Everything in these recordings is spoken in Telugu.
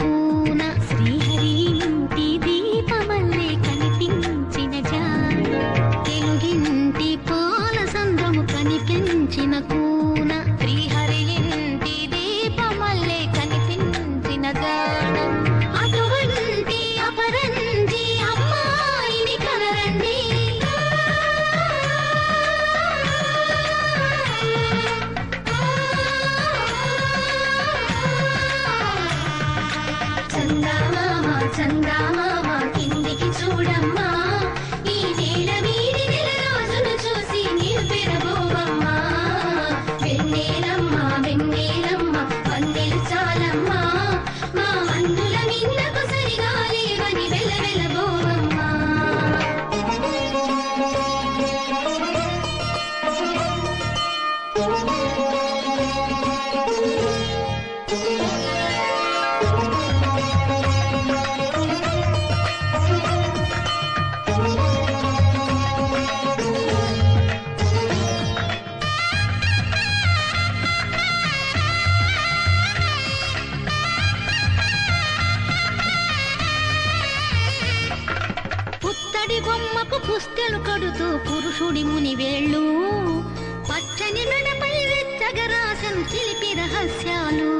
కూన ఆడుతూ పురుషుడి ముని వేళ్ళు. పచ్చని మెడపై వెచ్చగరాశం చిలిపి రహస్యాలు.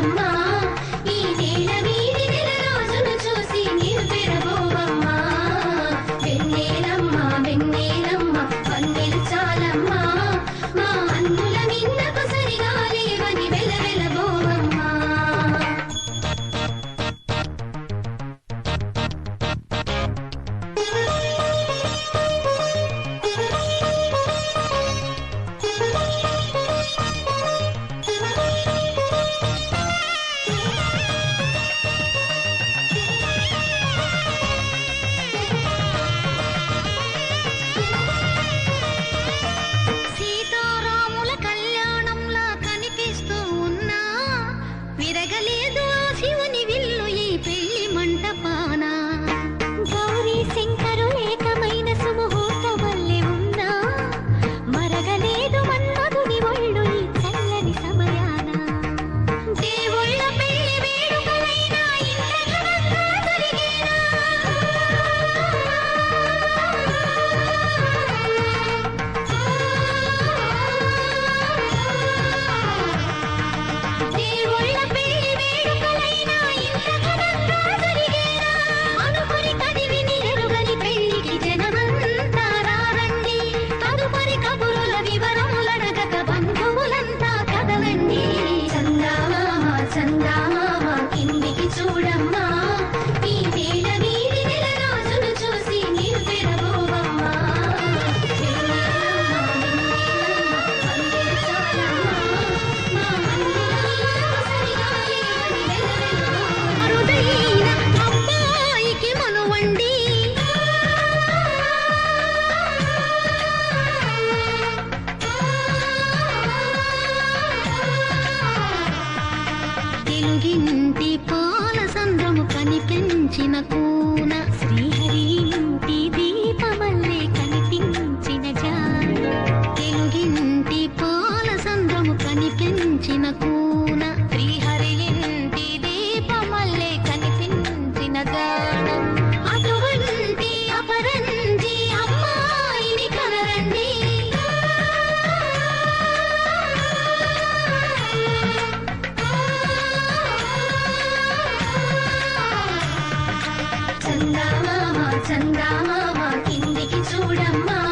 妈妈 చందమామ కిందికి చూడమ్మా.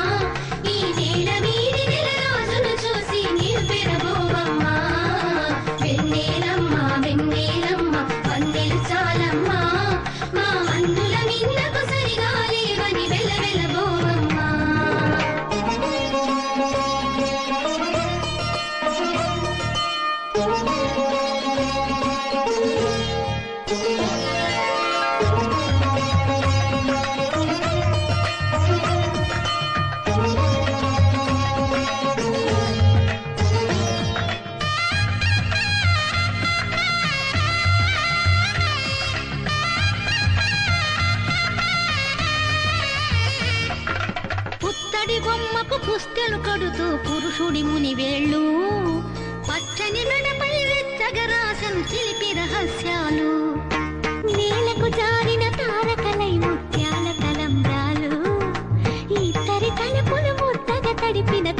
పురుషుడి బొమ్మకు పుస్తెలు కడుతూ పురుషుడి ముని వేళ్ళు. పచ్చని మెడపై వెచ్చగరాసను చిలిపి రహస్యాలు. నేలకు జారిన తారకలై ముత్యాల తలంబ్రాలు. ఇద్దరి తలుపులు ముద్దగా తడిపిన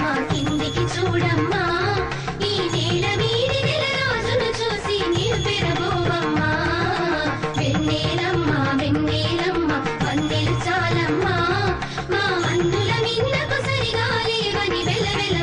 Baby,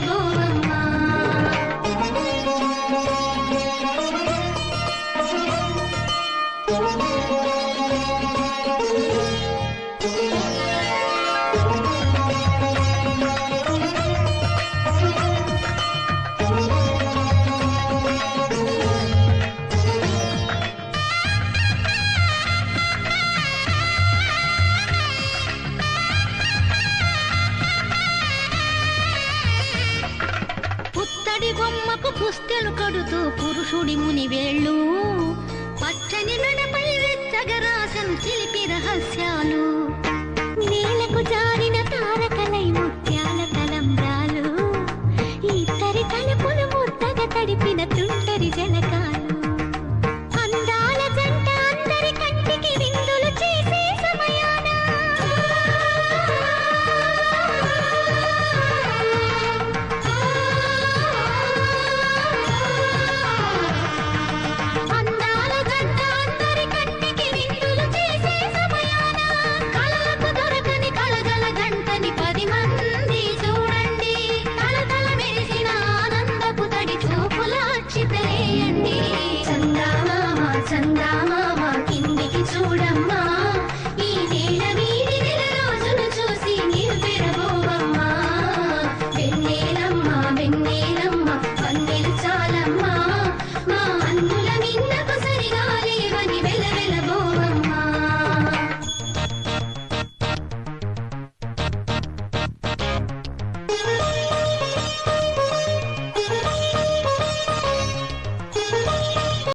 పుస్తెలు కడుతూ పురుషుడి ముని వేళ్ళు. పచ్చని మెడపై వెచ్చగరాశం చిలిపి రహస్యాలు.